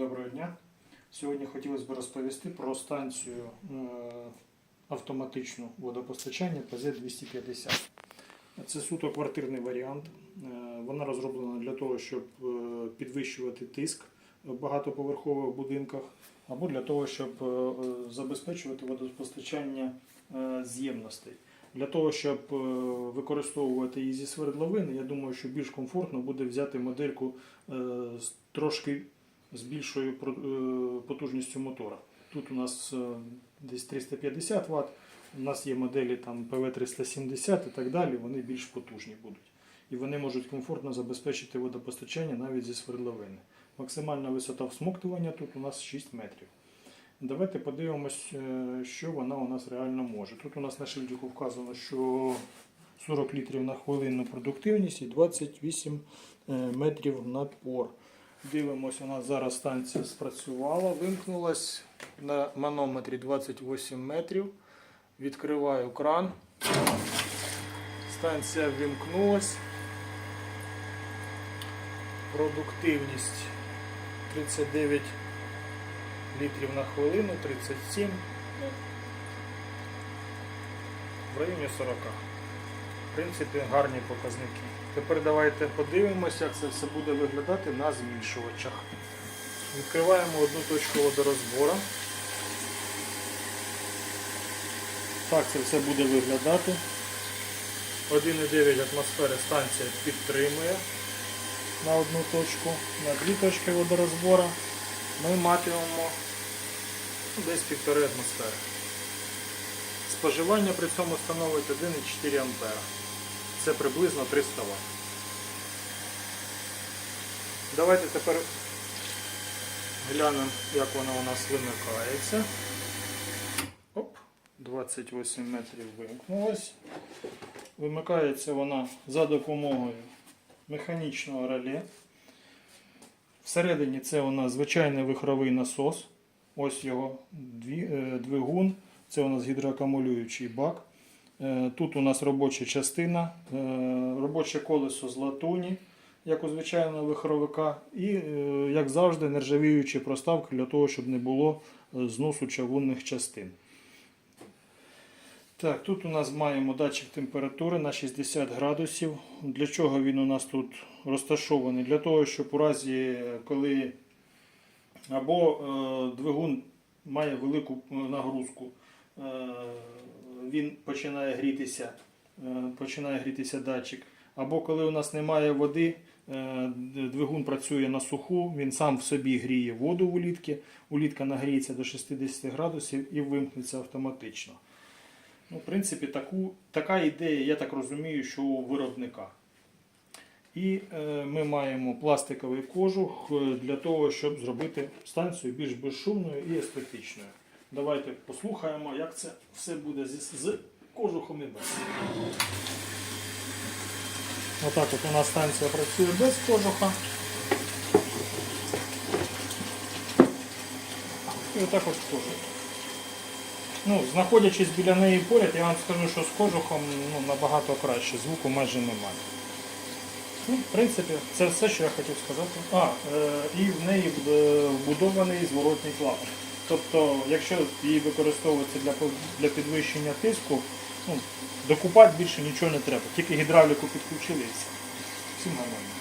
Доброго дня. Сьогодні хотілося б розповісти про станцію е, автоматичну водопостачання ПЗ-250. Це суто квартирний варіант. Е, Вона розроблена для того, щоб е, підвищувати тиск в багатоповерхових будинках, або для того, щоб забезпечувати водопостачання з'ємностей. Для того, щоб використовувати її зі свердловини, я думаю, що більш комфортно буде взяти модельку трошки з більшою е, потужністю мотора. Тут у нас е, десь 350 Вт, у нас є моделі там ПВ370 і так далі, вони більш потужні будуть. І вони можуть комфортно забезпечити водопостачання навіть зі свердловини. Максимальна висота всмоктування тут у нас 6 метрів. Давайте подивимось, е, що вона у нас реально може. Тут у нас на шильдику вказано, що 40 літрів на хвилинну продуктивність і 28 е, метрів напор. Дивимось, у нас зараз станція спрацювала, вимкнулась на манометрі 28 метрів. Відкриваю кран. Станція вимкнулась. Продуктивність 39 літрів на хвилину, 37, ну, в районі 40. В принципі, гарні показники. Тепер давайте подивимося, як це все буде виглядати на змішувачах. Відкриваємо одну точку водорозбора. Так це все буде виглядати. 1,9 атмосфери станція підтримує на одну точку, на дві точки водорозбора ми матимемо десь 1,5 атмосфери. Споживання при цьому становить 1,4 А. Це приблизно 300 Вт. Давайте тепер глянемо, як вона у нас вимикається. Оп, 28 метрів вимкнулась. Вимикається вона за допомогою механічного реле. Всередині це у нас звичайний вихровий насос. Ось його е, двигун. Це у нас гідроакумулюючий бак. Е, Тут у нас робоча частина, е, робоче колесо з латуні, як у звичайного вихровика, і, е, як завжди, нержавіючі проставки для того, щоб не було зносу чавунних частин. Так, тут у нас маємо датчик температури на 60 градусів. Для чого він у нас тут розташований? Для того, щоб у разі, коли або двигун має велику нагрузку, він починає грітися, е, починає грітися датчик. Або коли у нас немає води, е, двигун працює на суху, він сам в собі гріє воду в улітки. Улітка нагріється до 60 градусів і вимкнеться автоматично. Ну, в принципі, таку, така ідея, я так розумію, що у виробника. І е, ми маємо пластиковий кожух е, для того, щоб зробити станцію більш безшумною і естетичною. Давайте послухаємо, як це все буде з, з кожухом і без. Отак от у нас станція працює без кожуха. І отак от кожух. Ну, знаходячись біля неї поряд, я вам скажу, що з кожухом ну, набагато краще, звуку майже немає. Ну, в принципі, це все, що я хотів сказати. А, е, і в неї е, вбудований зворотний клапан. Тобто, якщо її використовувати для, для підвищення тиску, ну, докупати більше нічого не треба. Тільки гідравліку підключили і все. Всім нормально.